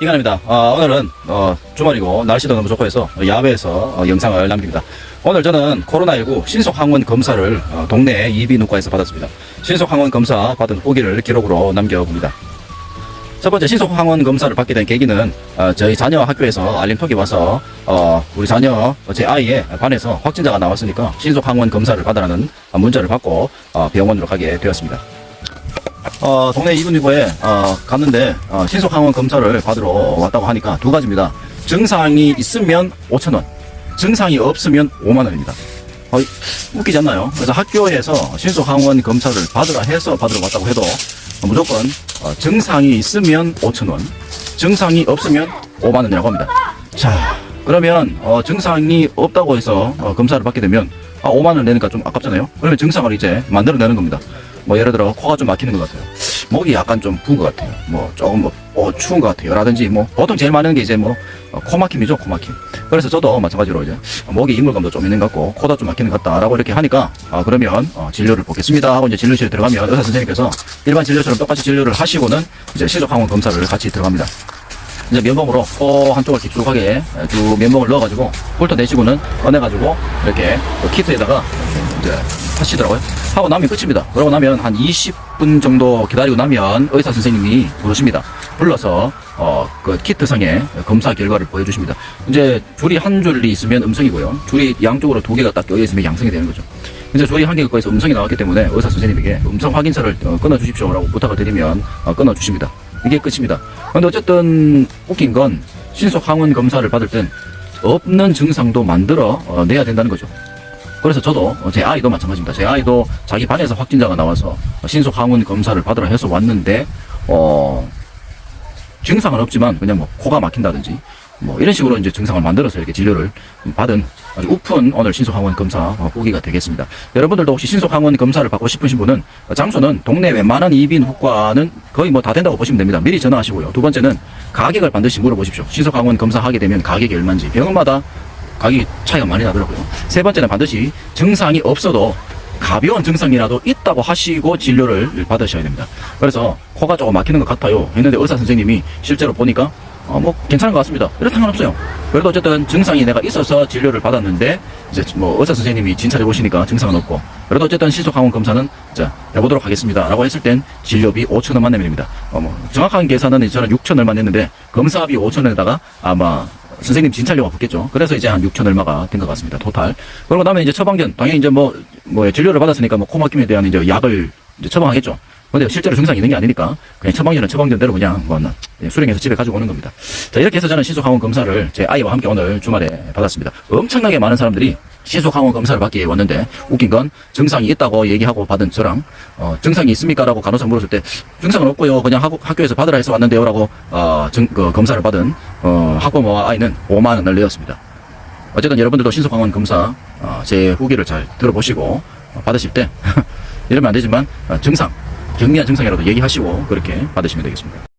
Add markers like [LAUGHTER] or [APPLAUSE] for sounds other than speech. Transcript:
이간입니다. 어, 오늘은 어, 주말이고 날씨도 너무 좋고 해서 야외에서 어, 영상을 남깁니다. 오늘 저는 코로나19 신속 항원 검사를 어, 동네 이비인후과에서 받았습니다. 신속 항원 검사 받은 후기를 기록으로 남겨봅니다. 첫 번째 신속 항원 검사를 받게 된 계기는 어, 저희 자녀 학교에서 알림톡이 와서 어, 우리 자녀 어, 제 아이의 반에서 확진자가 나왔으니까 신속 항원 검사를 받으라는 어, 문자를 받고 어, 병원으로 가게 되었습니다. 어, 동네 이분이고에 어, 갔는데 어, 신속 항원 검사를 받으러 왔다고 하니까 두 가지입니다. 증상이 있으면 5천 원, 증상이 없으면 5만 원입니다. 어, 웃기지 않나요? 그래서 학교에서 신속 항원 검사를 받으라 해서 받으러 왔다고 해도 어, 무조건 어, 증상이 있으면 5천 원, 증상이 없으면 5만 원이라고 합니다. 자, 그러면 어, 증상이 없다고 해서 어, 검사를 받게 되면 아, 5만 원 내니까 좀 아깝잖아요. 그러면 증상을 이제 만들어내는 겁니다. 뭐 예를 들어 코가 좀 막히는 것 같아요. 목이 약간 좀 부은 것 같아요. 뭐 조금 뭐 어, 추운 것 같아요. 라든지 뭐 보통 제일 많은 게 이제 뭐 어, 코막힘이죠, 코막힘. 그래서 저도 마찬가지로 이제 목에 이물감도 좀 있는 것 같고 코도 좀 막히는 것 같다라고 이렇게 하니까 아 그러면 어, 진료를 보겠습니다 하고 이제 진료실에 들어가면 의사 선생님께서 일반 진료처럼 똑같이 진료를 하시고는 이제 시속 항원 검사를 같이 들어갑니다. 이제 면봉으로 코 한쪽을 깊숙하게 쭉 면봉을 넣어가지고 훑어 내시고는 꺼내가지고 이렇게 그 키트에다가 이제 하시더라고요. 하고 나면 끝입니다. 그러고 나면 한 20분 정도 기다리고 나면 의사 선생님이 부르십니다. 불러서 어 그 키트상에 검사 결과를 보여주십니다. 이제 줄이 한 줄이 있으면 음성이고요. 줄이 양쪽으로 두 개가 딱 껴져 있으면 양성이 되는 거죠. 이제 저희 한개국가에서 음성이 나왔기 때문에 의사 선생님에게 음성 확인서를 어, 끊어주십시오라고 부탁을 드리면 어, 끊어주십니다. 이게 끝입니다. 근데 어쨌든 웃긴 건 신속 항원 검사를 받을 땐 없는 증상도 만들어 어, 내야 된다는 거죠. 그래서 저도 어, 제 아이도 마찬가지입니다. 제 아이도 자기 반에서 확진자가 나와서 신속 항원 검사를 받으러 해서 왔는데 어 증상은 없지만 그냥 뭐 코가 막힌다든지 뭐 이런 식으로 이제 증상을 만들어서 이렇게 진료를 받은 아주 우픈 오늘 신속항원 검사 어, 후기가 되겠습니다. 여러분들도 혹시 신속항원 검사를 받고 싶으신 분은 어, 장소는 동네 웬만한 이빈 후과는 거의 뭐 다 된다고 보시면 됩니다. 미리 전화하시고요. 두 번째는 가격을 반드시 물어보십시오. 신속항원 검사하게 되면 가격이 얼마인지 병원마다 가격이 차이가 많이 나더라고요. 세 번째는 반드시 증상이 없어도 가벼운 증상이라도 있다고 하시고 진료를 받으셔야 됩니다. 그래서 코가 조금 막히는 것 같아요. 했는데 의사 선생님이 실제로 보니까 어, 뭐 괜찮은 것 같습니다. 이렇다 상관없어요. 그래도 어쨌든 증상이 내가 있어서 진료를 받았는데 이제 뭐 의사 선생님이 진찰해 보시니까 증상은 없고 그래도 어쨌든 신속항원 검사는 자 해보도록 하겠습니다라고 했을 땐 진료비 5천 원만 내면 됩니다. 어, 뭐 정확한 계산은 저는 6천 얼마 냈는데 검사비 5천 원에다가 아마 선생님 진찰료가 붙겠죠. 그래서 이제 한 6천 얼마가 된 것 같습니다. 토탈. 그러고 나면 이제 처방전 당연히 이제 뭐 뭐 진료를 받았으니까 뭐 코막힘에 대한 이제 약을 이제 처방하겠죠. 근데 실제로 증상이 있는 게 아니니까 그냥 처방전은 처방전대로 그냥 뭐 수령해서 집에 가지고 오는 겁니다. 자 이렇게 해서 저는 신속항원 검사를 제 아이와 함께 오늘 주말에 받았습니다. 엄청나게 많은 사람들이 신속항원 검사를 받기 왔는데 웃긴 건 증상이 있다고 얘기하고 받은 저랑 어, 증상이 있습니까라고 간호사 물었을 때 증상은 없고요 그냥 학, 학교에서 받으라 해서 왔는데요라고 어, 증, 그 검사를 받은 어, 학부모와 아이는 5만 원을 내었습니다. 어쨌든 여러분들도 신속항원 검사 어, 제 후기를 잘 들어보시고 어, 받으실 때 [LAUGHS] 이러면 안 되지만 어, 증상 경미한 증상이라도 얘기하시고 그렇게 받으시면 되겠습니다.